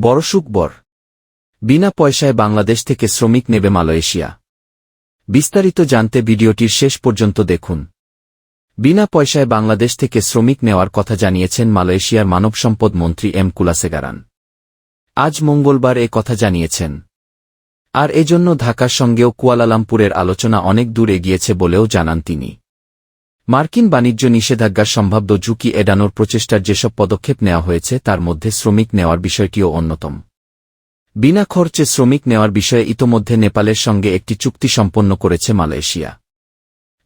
বড় সুখবর বিনা পয়সায় বাংলাদেশ থেকে শ্রমিক নেবে মালয়েশিয়া। বিস্তারিত জানতে ভিডিওটির শেষ পর্যন্ত দেখুন। বিনা পয়সায় বাংলাদেশ থেকে শ্রমিক নেওয়ার কথা জানিয়েছেন মালয়েশিয়ার মানব সম্পদ মন্ত্রী এম কুলাসেগারান। আজ মঙ্গলবার এ কথা জানিয়েছেন। আর এজন্য ঢাকার সঙ্গেও কুয়ালালামপুরের আলোচনা অনেক দূর এগিয়েছে বলেও জানান তিনি। মার্কিন বাণিজ্য নিষেধাজ্ঞার সম্ভাব্য ঝুঁকি এড়ানোর প্রচেষ্টার যেসব পদক্ষেপ নেওয়া হয়েছে, তার মধ্যে শ্রমিক নেওয়ার বিষয়টিও অন্যতম। বিনা খরচে শ্রমিক নেওয়ার বিষয়ে ইতোমধ্যে নেপালের সঙ্গে একটি চুক্তি সম্পন্ন করেছে মালয়েশিয়া।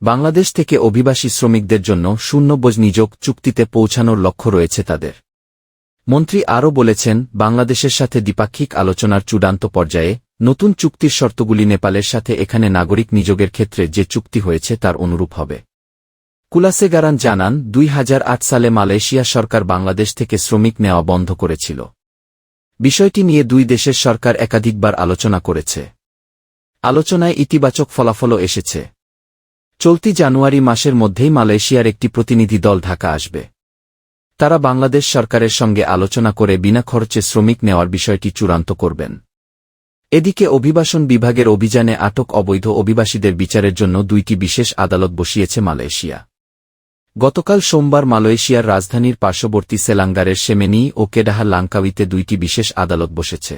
বাংলাদেশ থেকে অভিবাসী শ্রমিকদের জন্য শূন্যবোজ নিযোগ চুক্তিতে পৌঁছানোর লক্ষ্য রয়েছে তাদের। মন্ত্রী আরও বলেছেন, বাংলাদেশের সাথে দ্বিপাক্ষিক আলোচনার চূড়ান্ত পর্যায়ে নতুন চুক্তির শর্তগুলি নেপালের সাথে এখানে নাগরিক নিযোগের ক্ষেত্রে যে চুক্তি হয়েছে, তার অনুরূপ হবে। কুলাসেগারান জানান, দুই হাজার আট সালে মালয়েশিয়া সরকার বাংলাদেশ থেকে শ্রমিক নেওয়া বন্ধ করেছিল। বিষয়টি নিয়ে দুই দেশের সরকার একাধিকবার আলোচনা করেছে। আলোচনায় ইতিবাচক ফলাফলও এসেছে। চলতি জানুয়ারি মাসের মধ্যেই মালয়েশিয়ার একটি প্রতিনিধি দল ঢাকা আসবে। তারা বাংলাদেশ সরকারের সঙ্গে আলোচনা করে বিনা খরচে শ্রমিক নেওয়ার বিষয়টি চূড়ান্ত করবেন। এদিকে অভিবাসন বিভাগের অভিযানে আটক অবৈধ অভিবাসীদের বিচারের জন্য দুইটি বিশেষ আদালত বসিয়েছে মালয়েশিয়া। গতকাল সোমবার মালয়েশিয়ার রাজধানীর পার্শ্ববর্তী সেলাঙ্গারের সেমেনি ও কেডাহা লাঙ্কাউইতে দুইটি বিশেষ আদালত বসেছে।